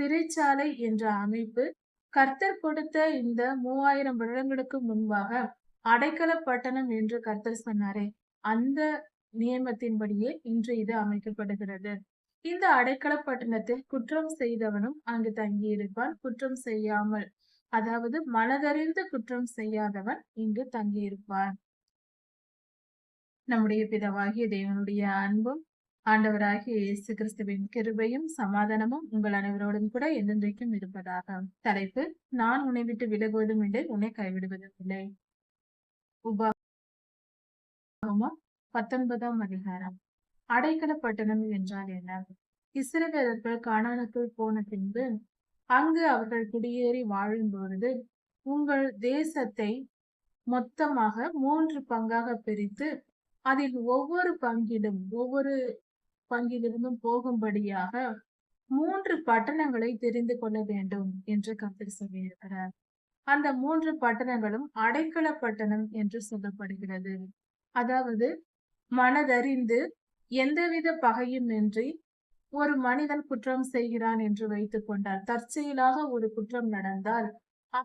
சிறைச்சாலை என்ற அமைப்பு கர்த்தர் கொடுத்த இந்த மூவாயிரம் வருடங்களுக்கு முன்பாக அடைக்கல பட்டணம் என்று கர்த்தர் சொன்னாரே. அந்த நியமத்தின்படியே இன்று இது அமைக்கப்படுகிறது. இந்த அடைக்கல பட்டணத்தில் குற்றம் செய்தவனும் அங்கு தங்கியிருப்பான். குற்றம் செய்யாமல் அதாவது மனதறிந்து குற்றம் செய்யாதவன் இங்கு தங்கியிருப்பான். நம்முடைய பிதவாகிய தேவனுடைய அன்பும் ஆண்டவராகிய இயேசு கிறிஸ்துவின் கிருபையும் சமாதானமும் உங்கள் அனைவரோடும் கூட என்றென்றைக்கும் இருப்பதாக. தலைப்பு நான் உன்னை விட்டு விலகுவதும் இல்லை உன்னை கைவிடுவதும் இல்லை. உபாகமம் பத்தொன்பதாம் அதிகாரம். அடைக்கல பட்டணம் என்றால் என்ன? இஸ்ரவேலர்கள் கானானுக்குள் போன பின்பு அங்கு அவர்கள் குடியேறி வாழும் பொழுது உங்கள் தேசத்தை மொத்தமாக மூன்று பங்காக பிரித்து அதில் ஒவ்வொரு பங்கிலும் ஒவ்வொரு பங்கிலிருந்தும் போகும்படியாக மூன்று பட்டணங்களை தெரிந்து கொள்ள வேண்டும் என்று கத்தர் சொல்லியிருக்கிறார். அந்த மூன்று பட்டணங்களும் அடைக்கல பட்டணம் என்று சொல்லப்படுகிறது. அதாவது மனதறிந்து எந்தவித பகையும் இன்றி ஒரு மனிதன் குற்றம் செய்கிறான் என்று வைத்துக் கொண்டார் தற்செயலாக ஒரு குற்றம் நடந்தால்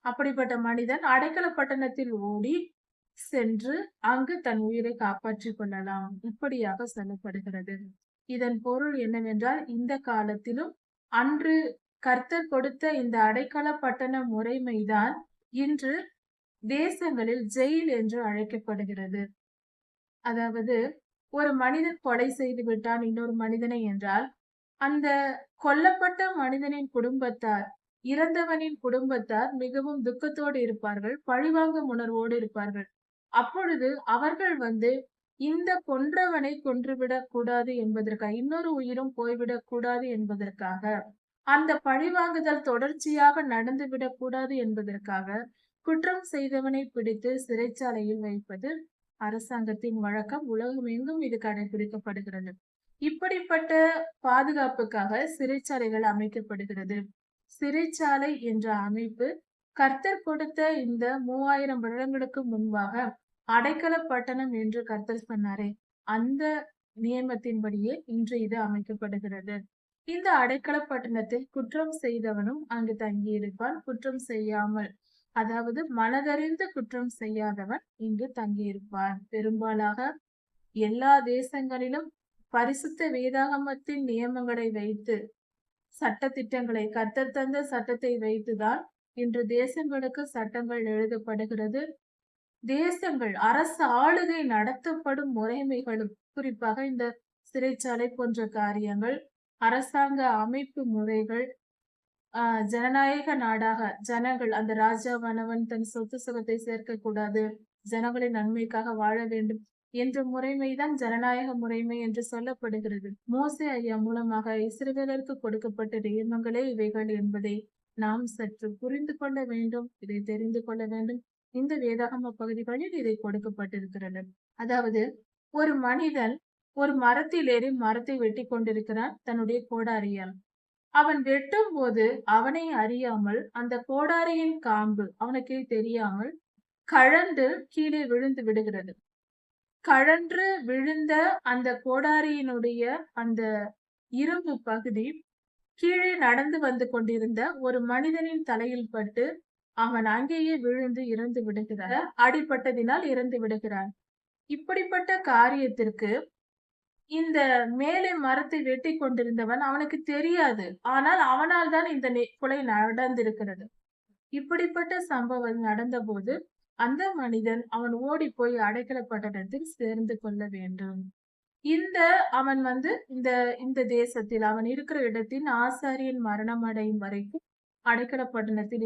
அப்படிப்பட்ட மனிதன் அடைக்கல பட்டணத்தில் ஓடி சென்று அங்கு தன் உயிரை காப்பாற்றிக் கொள்ளலாம். இப்படியாக சொல்லப்படுகிறது. இதன் பொருள் என்னவென்றால் இந்த காலத்திலும் அன்று கர்த்தர் கொடுத்த இந்த அடைக்கல பட்டண முறைமைதான் இன்று தேசங்களில் ஜெயில் என்று அழைக்கப்படுகிறது. அதாவது ஒரு மனிதன் கொலை செய்து விட்டான் இன்னொரு மனிதனை என்றால் அந்த கொல்லப்பட்ட மனிதனின் குடும்பத்தார் இறந்தவனின் குடும்பத்தார் மிகவும் துக்கத்தோடு இருப்பார்கள் பழிவாங்கும் உணர்வோடு இருப்பார்கள். அப்பொழுது அவர்கள் வந்து இந்த கொன்றவனை கொன்றுவிடக் கூடாது என்பதற்காக இன்னொரு உயிரும் போய்விடக் கூடாது என்பதற்காக அந்த பழிவாங்குதல் தொடர்ச்சியாக நடந்துவிடக் கூடாது என்பதற்காக குற்றம் செய்தவனை பிடித்து சிறைச்சாலையில் வைப்பது அரசாங்கத்தின் வழக்கம். உலகமெங்கும் இது கடைபிடிக்கப்படுகிறது. இப்படிப்பட்ட பாதுகாப்புக்காக சிறைச்சாலைகள் அமைக்கப்படுகிறது. சிறைச்சாலை என்ற அமைப்பு கர்த்தர் கொடுத்த இந்த மூவாயிரம் வருடங்களுக்கு முன்பாக அடைக்கல பட்டணம் என்று கர்த்தர் சொன்னாரே. அந்த நியமத்தின்படியே இன்று இது அமைக்கப்படுகிறது. இந்த அடைக்கல பட்டணத்தில் குற்றம் செய்தவனும் அங்கு தங்கியிருப்பான். குற்றம் செய்யாமல் அதாவது மனதறிந்து குற்றம் செய்யாதவன் இங்கு தங்கியிருப்பான். பெரும்பாலாக எல்லா தேசங்களிலும் பரிசுத்த வேதாகமத்தின் நியமங்களை வைத்து சட்ட திட்டங்களை கர்த்தர் தந்த சட்டத்தை வைத்துதான் இன்று தேசங்களுக்கு சட்டங்கள் எழுதப்படுகிறது. தேசங்கள் அரசு ஆளுகை நடத்தப்படும் முறைமைகளும் குறிப்பாக இந்த சிறைச்சாலை போன்ற காரியங்கள் அரசாங்க அமைப்பு முறைகள் ஆஹ் ஜனநாயக நாடாக ஜனங்கள் அந்த ராஜாவானவன் தன் சொத்து சுகத்தை சேர்க்க கூடாது ஜனங்களின் நன்மைக்காக வாழ வேண்டும் என்ற முறைமைதான் ஜனநாயக முறைமை என்று சொல்லப்படுகிறது. மோசே ஐயா மூலமாக இஸ்ரேலருக்கு கொடுக்கப்பட்ட நியமங்களே இவைகள் என்பதை நாம் சற்று புரிந்து கொள்ள வேண்டும் இதை தெரிந்து கொள்ள வேண்டும். இந்த வேதாகம பகுதிகளில் இதை கொடுக்கப்பட்டிருக்கிறது. அதாவது ஒரு மனிதன் ஒரு மரத்தில் ஏறி மரத்தை வெட்டி கொண்டிருக்கிறான் தன்னுடைய கோடாரியால். அவன் வெட்டும் போது அவனை அறியாமல் அந்த கோடாரியின் காம்பு அவனுக்கு தெரியாமல் கழன்று கீழே விழுந்து விடுகிறது. கழன்று விழுந்த அந்த கோடாரியினுடைய அந்த இரும்பு பகுதி கீழே நடந்து வந்து கொண்டிருந்த ஒரு மனிதனின் தலையில் பட்டு அவன் அங்கேயே விழுந்து இறந்து விடுகிறார் அடிப்பட்டதினால் இறந்து விடுகிறான். இப்படிப்பட்ட காரியத்திற்கு இந்த மேலே மரத்தை வெட்டி கொண்டிருந்தவன் அவனுக்கு தெரியாது. ஆனால் அவனால் தான் இந்த கொலை நடந்திருக்கிறது. இப்படிப்பட்ட சம்பவம் நடந்தபோது அந்த மனிதன் அவன் ஓடி போய் அடைக்கல பட்டணத்தில் சேர்ந்து கொள்ள வேண்டும். இந்த அவன் வந்து இந்த இந்த தேசத்தில் அவன் இருக்கிற இடத்தின் ஆசாரியன் மரணம் அடையும் வரைக்கும் அடைக்கல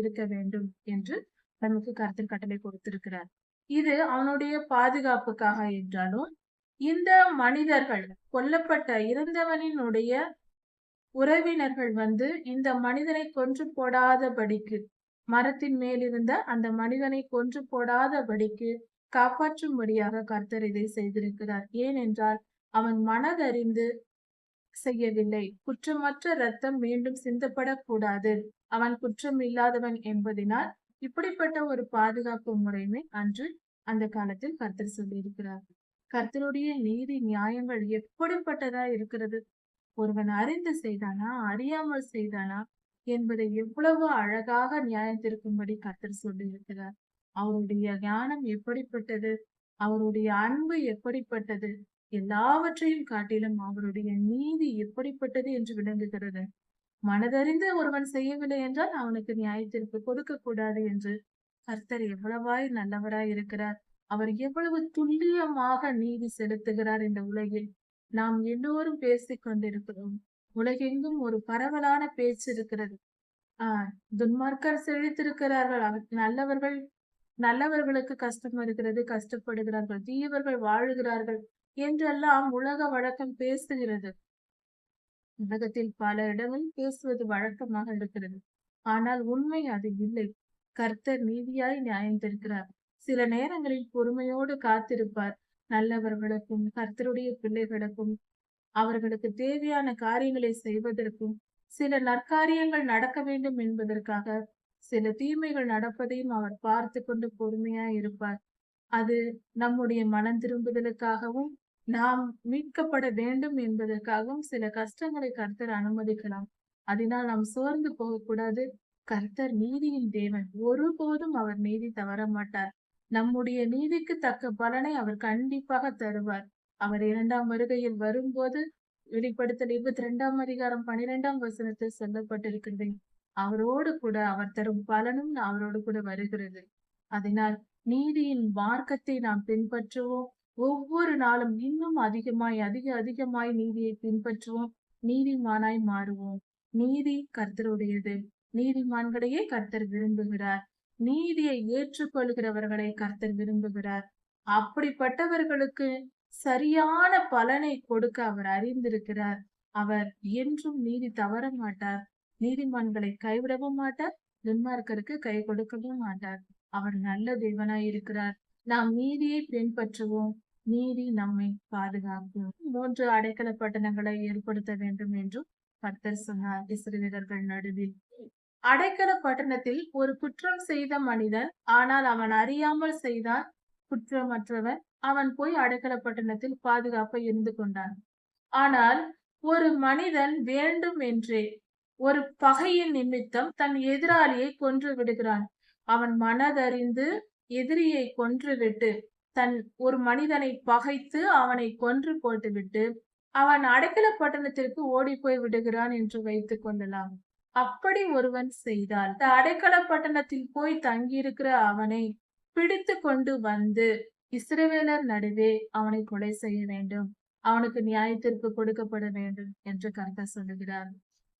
இருக்க வேண்டும் என்று நமக்கு கருத்தில் கட்டளை கொடுத்திருக்கிறார். இது அவனுடைய பாதுகாப்புக்காக என்றாலும் இந்த மனிதர்கள் கொல்லப்பட்ட இறந்தவனினுடைய உறவினர்கள் வந்து இந்த மனிதனை கொன்று போடாதபடிக்கு மரத்தின் மேலிருந்த அந்த மனிதனை கொன்று போடாதபடிக்கு காப்பாற்றும்படியாக கர்த்தர் இதை செய்திருக்கிறார். ஏனென்றால் அவன் மனதறிந்து செய்யவில்லை. குற்றமற்ற ரத்தம் மீண்டும் சிந்தப்படக்கூடாது. அவன் குற்றம் இல்லாதவன் என்பதனால் இப்படிப்பட்ட ஒரு பாதுகாப்பு முறைமை அன்று அந்த காலத்தில் கர்த்தர் சொல்லியிருக்கிறார். கர்த்தருடைய நீதி நியாயங்கள் எப்படிப்பட்டதா இருக்கிறது? ஒருவன் அறிந்து செய்தானா அறியாமல் செய்தானா என்பதை எவ்வளவு அழகாக நியாயத்திற்கும்படி கர்த்தர் சொல்லியிருக்கிறார். அவருடைய ஞானம் எப்படிப்பட்டது? அவருடைய அன்பு எப்படிப்பட்டது? எல்லாவற்றையும் காட்டிலும் அவருடைய நீதி எப்படிப்பட்டது என்று விளங்குகிறது? மனதறிந்து ஒருவன் செய்யவில்லை என்றால் அவனுக்கு நியாயத்திற்கு கொடுக்க கூடாது என்று கர்த்தர் எவ்வளவாய் நல்லவராய் இருக்கிறார். அவர் எவ்வளவு துல்லியமாக நீதி செலுத்துகிறார் இந்த உலகில். நாம் எல்லோரும் பேசிக் கொண்டிருக்கிறோம். உலகெங்கும் ஒரு பரவலான பேச்சு இருக்கிறது. ஆஹ் துன்மார்க்கர் செழித்திருக்கிறார்கள். அவர் நல்லவர்கள் நல்லவர்களுக்கு கஷ்டம் வருகிறது கஷ்டப்படுகிறார்கள் தீயவர்கள் வாழுகிறார்கள். என்றெல்லாம் உலக வழக்கம் பேசுகிறது. உலகத்தில் பல இடங்களில் பேசுவது வழக்கமாக இருக்கிறது. ஆனால் உண்மை அது இல்லை. கர்த்தர் நீதியாய் நியாயம் தருகிறார். சில நேரங்களில் பொறுமையோடு காத்திருப்பார். நல்லவர்களுக்கும் கர்த்தருடைய பிள்ளைகளுக்கும் அவர்களுக்கு தேவையான காரியங்களை செய்வதற்கும் சில நற்காரியங்கள் நடக்க வேண்டும் என்பதற்காக சில தீமைகள் நடப்பதையும் அவர் பார்த்து கொண்டு பொறுமையா இருப்பார். அது நம்முடைய மனம் திரும்புதலுக்காகவும் நாம் மீட்கப்பட வேண்டும் என்பதற்காகவும் சில கஷ்டங்களை கர்த்தர் அனுமதிக்கலாம். அதனால் நாம் சோர்ந்து போகக்கூடாது. கர்த்தர் நீதியின் தேவன். ஒருபோதும் அவர் நீதி தவற மாட்டார் நம்முடைய நீதிக்கு தக்க பலனை அவர் கண்டிப்பாக தருவார். அவர் இரண்டாம் வருகையில் வரும்போது வெளிப்படுத்தல் இருபத்தி ரெண்டாம் அதிகாரம் பனிரெண்டாம் வசனத்தில் சொல்லப்பட்டிருக்கிறது. அவரோடு கூட அவர் தரும் பலனும் அவரோடு கூட வருகிறது. அதனால் நீதியின் மார்க்கத்தை நாம் பின்பற்றுவோம். ஒவ்வொரு நாளும் இன்னும் அதிகமாய் அதிக அதிகமாய் நீதியை பின்பற்றுவோம். நீதிமானாய் மாறுவோம். நீதி கர்த்தருடையது. நீதிமான்களையே கர்த்தர் விரும்புகிறார். நீதியை ஏற்றுக்கொள்கிறவர்களை கர்த்தர் விரும்புகிறார். அப்படிப்பட்டவர்களுக்கு சரியான பலனை கொடுக்க அவர் அறிந்திருக்கிறார். அவர் என்றும் நீதி தவற மாட்டார். நீதிமான்களை கைவிடவும் மாட்டார். துன்மார்க்கருக்கு கை கொடுக்கவும் மாட்டார். அவர் நல்ல தேவனாய் இருக்கிறார். நாம் நீதியை பின்பற்றுவோம். நீதி நம்மை பாதுகாக்கும். மூன்று அடைக்கல பட்டணங்களை ஏற்படுத்த வேண்டும் என்றும் கர்த்தர் சொன்னார். இஸ்ரவேலர்கள் நடுவில். அடைக்கல பட்டணத்தில் ஒரு குற்றம் செய்த மனிதன் ஆனால் அவன் அறியாமல் செய்தான். குற்றமற்றவன் அவன் போய் அடைக்கல பட்டணத்தில் பாதுகாப்பை இருந்து கொண்டான். ஆனால் ஒரு மனிதன் வேண்டும் என்றே ஒரு பகையின் நிமித்தம் தன் எதிராளியை கொன்று விடுகிறான். அவன் மனதறிந்து எதிரியை கொன்றுவிட்டு தன் ஒரு மனிதனை பகைத்து அவனை கொன்று போட்டுவிட்டு அவன் அடைக்கல பட்டணத்திற்கு ஓடி போய் விடுகிறான் என்று வைத்துக் கொள்ளலாம். அப்படி ஒருவன் செய்தால் அடைக்கல பட்டணத்தில் போய் தங்கியிருக்கிற அவனை பிடித்து கொண்டு வந்து இஸ்ரவேலர் நடுவே அவனை கொலை செய்ய வேண்டும். அவனுக்கு நியாயத்திற்கு கொடுக்கப்பட வேண்டும் என்று கர்த்தர் சொல்லுகிறார்.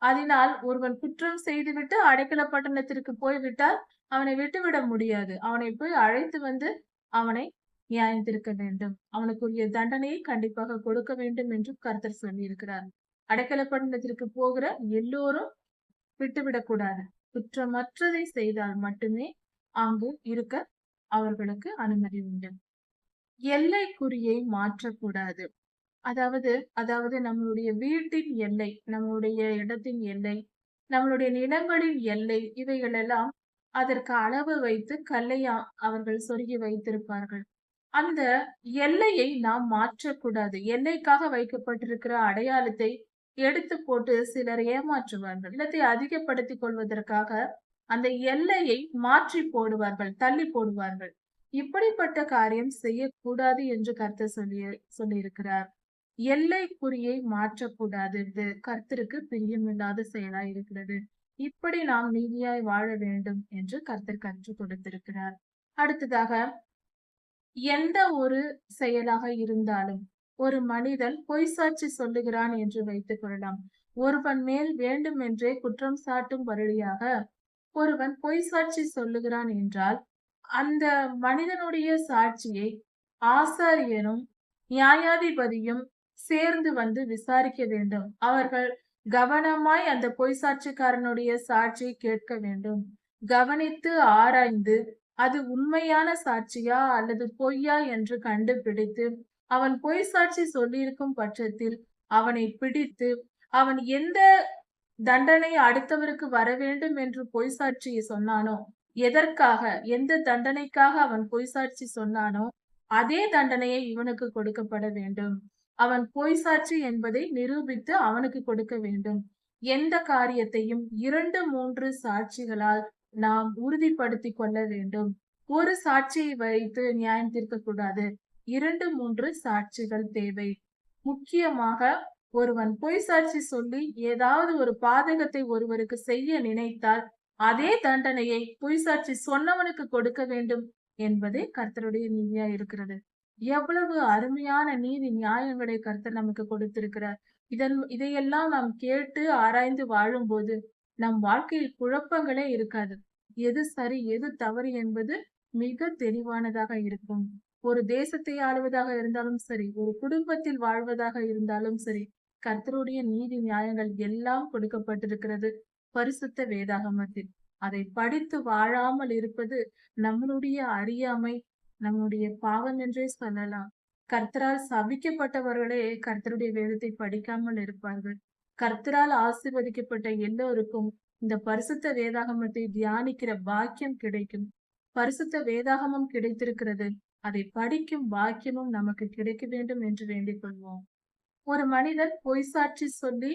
அதனால் ஒருவன் குற்றம் செய்துவிட்டு அடைக்கல பட்டணத்திற்கு போய்விட்டால் அவனை விட்டுவிட முடியாது. அவனை போய் அழைத்து வந்து அவனை நியாயத்திருக்க வேண்டும். அவனுக்குரிய தண்டனையை கண்டிப்பாக கொடுக்க வேண்டும் என்று கருத்தர் சொல்லியிருக்கிறார். அடைக்கல பட்டணத்திற்கு போகிற எல்லோரும் விட்டுவிடக்கூடாது குற்றமற்றதை செய்தால் மட்டுமே அங்கு இருக்க அவர்களுக்கு அனுமதி உண்டு. எல்லை குறியை மாற்றக்கூடாது. அதாவது அதாவது நம்மளுடைய வீட்டின் எல்லை நம்மளுடைய இடத்தின் எல்லை நம்மளுடைய நிலங்களின் எல்லை இவைகளெல்லாம் அதற்கு அளவு வைத்து கல்லையா அவர்கள் சொருகி வைத்திருப்பார்கள். அந்த எல்லையை நாம் மாற்றக்கூடாது. எல்லைக்காக வைக்கப்பட்டிருக்கிற அடையாளத்தை எடுத்து போட்டு சிலர் ஏமாற்றுவார்கள். இல்லத்தை அதிகப்படுத்திக் கொள்வதற்காக அந்த எல்லையை மாற்றி போடுவார்கள் தள்ளி போடுவார்கள். இப்படிப்பட்ட காரியம் செய்யக்கூடாது என்று கர்த்தர் சொல்லி சொல்லியிருக்கிறார். எல்லை குறியை மாற்றக்கூடாது இது கர்த்தருக்கு பிரியமில்லாத செயலா இருக்கிறது. இப்படி நாம் நீதியாய் வாழ வேண்டும் என்று கர்த்தர் கற்றுக் கொடுத்திருக்கிறார். அடுத்ததாக எந்த ஒரு செயலாக இருந்தாலும் ஒரு மனிதன் பொய் சாட்சி சொல்லுகிறான் என்று வைத்துக் கொள்ளலாம். ஒருவன் மேல் வேண்டுமென்றே குற்றம் சாட்டும் வழியாக ஒருவன் பொய் சாட்சி சொல்லுகிறான் என்றால் அந்த மனிதனுடைய சாட்சியை ஆசாரியனும் நியாயாதிபதியும் சேர்ந்து வந்து விசாரிக்க வேண்டும். அவர்கள் கவனமாய் அந்த பொய் சாட்சிக்காரனுடைய சாட்சியை கேட்க வேண்டும். கவனித்து ஆராய்ந்து அது உண்மையான சாட்சியா அல்லது பொய்யா என்று கண்டுபிடித்து அவன் பொய் சாட்சி சொல்லியிருக்கும் பட்சத்தில் அவனை பிடித்து அவன் எந்த தண்டனை அடுத்தவருக்கு வர வேண்டும் என்று பொய் சாட்சியை சொன்னானோ எதற்காக எந்த தண்டனைக்காக அவன் பொய் சாட்சி சொன்னானோ அதே தண்டனையை இவனுக்கு கொடுக்கப்பட வேண்டும். அவன் பொய் சாட்சி என்பதை நிரூபித்து அவனுக்கு கொடுக்க வேண்டும். எந்த காரியத்தையும் இரண்டு மூன்று சாட்சிகளால் நாம் உறுதிப்படுத்திக் கொள்ள வேண்டும். ஒரு சாட்சியை வைத்து நியாயம் தீர்க்க கூடாது இரண்டு மூன்று சாட்சிகள் தேவை. முக்கியமாக ஒருவன் பொய் சாட்சி சொல்லி ஏதாவது ஒரு பாதகத்தை ஒருவருக்கு செய்ய நினைத்தால் அதே தண்டனையை பொய் சாட்சி சொன்னவனுக்கு கொடுக்க வேண்டும் என்பதே கர்த்தருடைய நீதியா இருக்கிறது. எவ்வளவு அருமையான நீதி நியாயங்களை கருத்து நமக்கு கொடுத்திருக்கிறார். இதன் இதையெல்லாம் நாம் கேட்டு ஆராய்ந்து வாழும்போது நம் வாழ்க்கையில் குழப்பங்களே இருக்காது. எது சரி எது தவறு என்பது மிக தெளிவானதாக இருக்கும். ஒரு தேசத்தை ஆளுவதாக இருந்தாலும் சரி ஒரு குடும்பத்தில் வாழ்வதாக இருந்தாலும் சரி கர்த்தருடைய நீதி நியாயங்கள் எல்லாம் கொடுக்கப்பட்டிருக்கிறது பரிசுத்த வேதாகமத்தில். அதை படித்து வாழாமல் இருப்பது நம்மளுடைய அறியாமை நம்முடைய பாவம் என்றே சொல்லலாம். கர்த்தரால் சபிக்கப்பட்டவர்களே கர்த்தருடைய வேதத்தை படிக்காமல் இருப்பார்கள். கர்த்தரால் ஆசிர்வதிக்கப்பட்ட எல்லோருக்கும் இந்த பரிசுத்த வேதாகமத்தை தியானிக்கிற பாக்கியம் கிடைக்கும். பரிசுத்த வேதாகமம் கிடைத்திருக்கிறது. அதை படிக்கும் பாக்கியமும் நமக்கு கிடைக்க வேண்டும் என்று வேண்டிக் கொள்வோம். ஒரு மனிதர் பொய் சாட்சி சொல்லி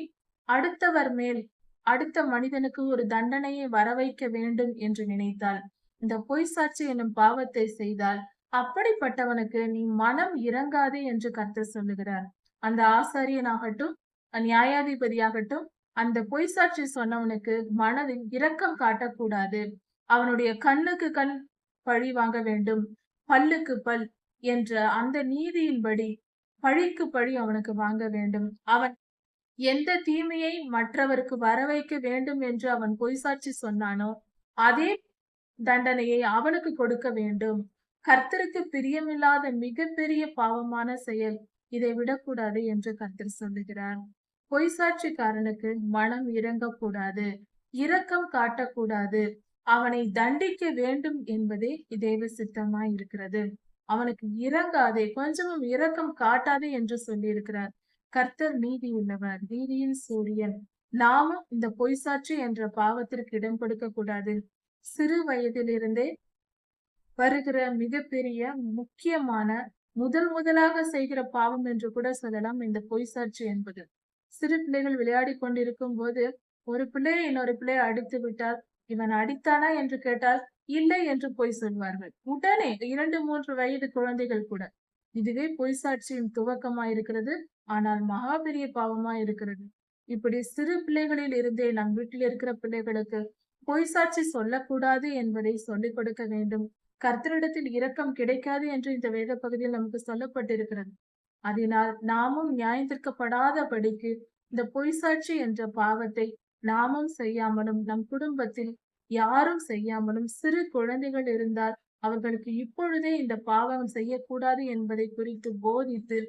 அடுத்தவர் மேல் அடுத்த மனிதனுக்கு ஒரு தண்டனையை வரவைக்க வேண்டும் என்று நினைத்தால் இந்த பொய் சாட்சி என்னும் பாவத்தை செய்தால் அப்படிப்பட்டவனுக்கு நீ மனம் இறங்காதே என்று கர்த்தர் சொல்லுகிறார். அந்த ஆசாரியனாகட்டும் நியாயாதிபதியாகட்டும் அந்த பொய் சாட்சி சொன்னவனுக்கு மனதில் இரக்கம் காட்டக்கூடாது. அவனுடைய கண்ணுக்கு கண் பழி வாங்க வேண்டும். பல்லுக்கு பல் என்ற அந்த நீதியின்படி பழிக்கு பழி அவனுக்கு வாங்க வேண்டும். அவன் எந்த தீமையை மற்றவருக்கு வர வைக்க வேண்டும் என்று அவன் பொய் சாட்சி சொன்னானோ அதே தண்டனையை அவனுக்கு கொடுக்க வேண்டும். கர்த்தருக்கு பிரியமில்லாத மிகப்பெரிய பாவமான செயல் இதை விடக்கூடாது என்று கர்த்தர் சொல்லுகிறார். பொய் சாட்சிக்காரனுக்கு மனம் இறங்கக்கூடாது இரக்கம் காட்டக்கூடாது அவனை தண்டிக்க வேண்டும் என்பதே தேவ சித்தமாய் இருக்கிறது. அவனுக்கு இறங்காதே கொஞ்சமும் இரக்கம் காட்டாதே என்று சொல்லி இருக்கிறார் கர்த்தர் நீதி உள்ளவர் நீதியின் சூரியன். நாமும் இந்த பொய் சாட்சி என்ற பாவத்திற்கு இடம் கொடுக்க கூடாது சிறு வயதிலிருந்தே வருகிற மிகப்பெரிய முக்கியமான முதல் முதலாக செய்கிற பாவம் என்று கூட சொல்லலாம். இந்த பொய் சாட்சி என்பது. சிறு பிள்ளைகள் விளையாடி கொண்டிருக்கும் போது ஒரு பிள்ளையை இன்னொரு பிள்ளையை அடித்து விட்டால் இவன் அடித்தானா என்று கேட்டால் இல்லை என்று பொய் சொல்வார்கள். உடனே இரண்டு மூன்று வயது குழந்தைகள் கூட. இதுவே பொய் சாட்சியின் துவக்கமா இருக்கிறது. ஆனால் மகா பெரிய பாவமா இருக்கிறது. இப்படி சிறு பிள்ளைகளில் இருந்தே நம் வீட்டில் இருக்கிற பிள்ளைகளுக்கு பொய் சாட்சி சொல்லக்கூடாது என்பதை சொல்லிக் கொடுக்க வேண்டும். கர்த்தரிடத்தில் இரக்கம் கிடைக்காது என்று இந்த வேத பகுதியில் நமக்கு சொல்லப்பட்டிருக்கிறது. அதனால் நாமும் நியாயத்திற்கப்படாதபடிக்கு இந்த பொய் சாட்சி என்ற பாவத்தை நாமும் செய்யாமலும் நம் குடும்பத்தில் யாரும் செய்யாமலும் சிறு குழந்தைகள் இருந்தால் அவர்களுக்கு இப்பொழுதே இந்த பாவம் செய்யக்கூடாது என்பதை குறித்து போதித்து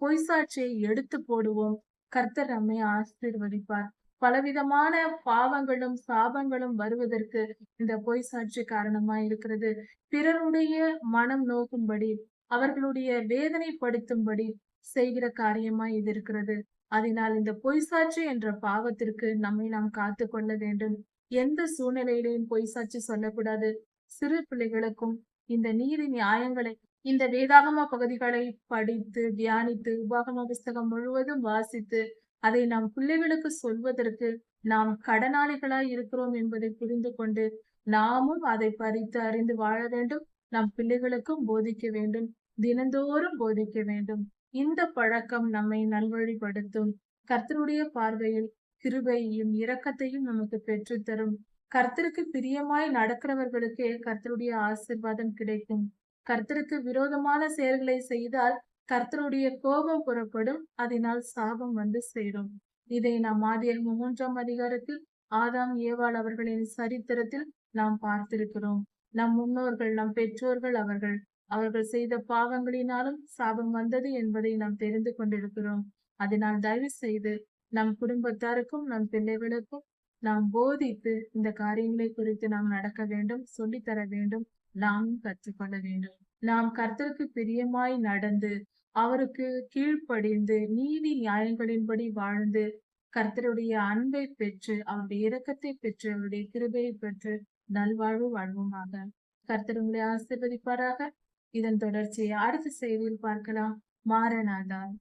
பொய்சாட்சியை எடுத்து போடுவோம். கர்த்தர் நம்மை ஆசீர்வதிப்பார். பலவிதமான பாவங்களும் சாபங்களும் வருவதற்கு இந்த பொய் சாட்சி காரணமா இருக்கிறது. பிறருடைய மனம் நோக்கும்படி அவர்களுடைய வேதனைப்படுத்தும்படி செய்கிற காரியமா இது இருக்கிறது. அதனால் இந்த பொய் சாட்சி என்ற பாவத்திற்கு நம்மை நாம் காத்து கொள்ள வேண்டும். எந்த சூழ்நிலையிலையும் பொய் சாட்சி சொல்லக்கூடாது. சிறு பிள்ளைகளுக்கும் இந்த நீதி நியாயங்களை இந்த வேதாகம பகுதிகளை படித்து தியானித்து உபாகம புஸ்தகம் முழுவதும் வாசித்து அதை நாம் பிள்ளைகளுக்கு சொல்வதற்கு நாம் கடனாளிகளாய் இருக்கிறோம் என்பதை புரிந்து கொண்டு நாமும் அதை பறித்து அறிந்து வாழ வேண்டும். நம் பிள்ளைகளுக்கும் போதிக்க வேண்டும். தினந்தோறும் போதிக்க வேண்டும். இந்த பழக்கம் நம்மை நல்வழிப்படுத்தும். கர்த்தருடைய பார்வையில் கிருபையையும் இரக்கத்தையும் நமக்கு பெற்றுத்தரும் கர்த்தருக்கு பிரியமாய் நடக்கிறவர்களுக்கே கர்த்தருடைய ஆசிர்வாதம் கிடைக்கும். கர்த்தருக்கு விரோதமான செயல்களை செய்தால் கர்த்தருடைய கோபம் புறப்படும் அதனால் சாபம் வந்து சேரும். இதை நாம் ஆதியர் மூன்றாம் அதிகாரத்தில் ஆதாம் ஏவாள் அவர்களின் சரித்திரத்தில் நாம் பார்த்திருக்கிறோம். நம் முன்னோர்கள் நம் பெற்றோர்கள் அவர்கள் அவர்கள் செய்த பாவங்களினாலும் சாபம் வந்தது என்பதை நாம் தெரிந்து கொண்டிருக்கிறோம். அதனால் தயவு செய்து நம் குடும்பத்தாருக்கும் நம் பிள்ளைகளுக்கும் நாம் போதித்து இந்த காரியங்களை குறித்து நாம் நடக்க வேண்டும் சொல்லித்தர வேண்டும். நாமும் கற்றுக்கொள்ள வேண்டும். நாம் கர்த்தருக்கு பிரியமாய் நடந்து அவருக்கு கீழ்ப்படிந்து நீதி நியாயங்களின்படி வாழ்ந்து கர்த்தருடைய அன்பை பெற்று அவருடைய இரக்கத்தை பெற்று அவருடைய கிருபையை பெற்று நல்வாழ்வு வாழ்வோமாக. கர்த்தர் உங்களை ஆசிர்வதிப்பாராக. இதன் தொடர்ச்சியை அடுத்த செய்தியில் பார்க்கலாம். மாறனாதான்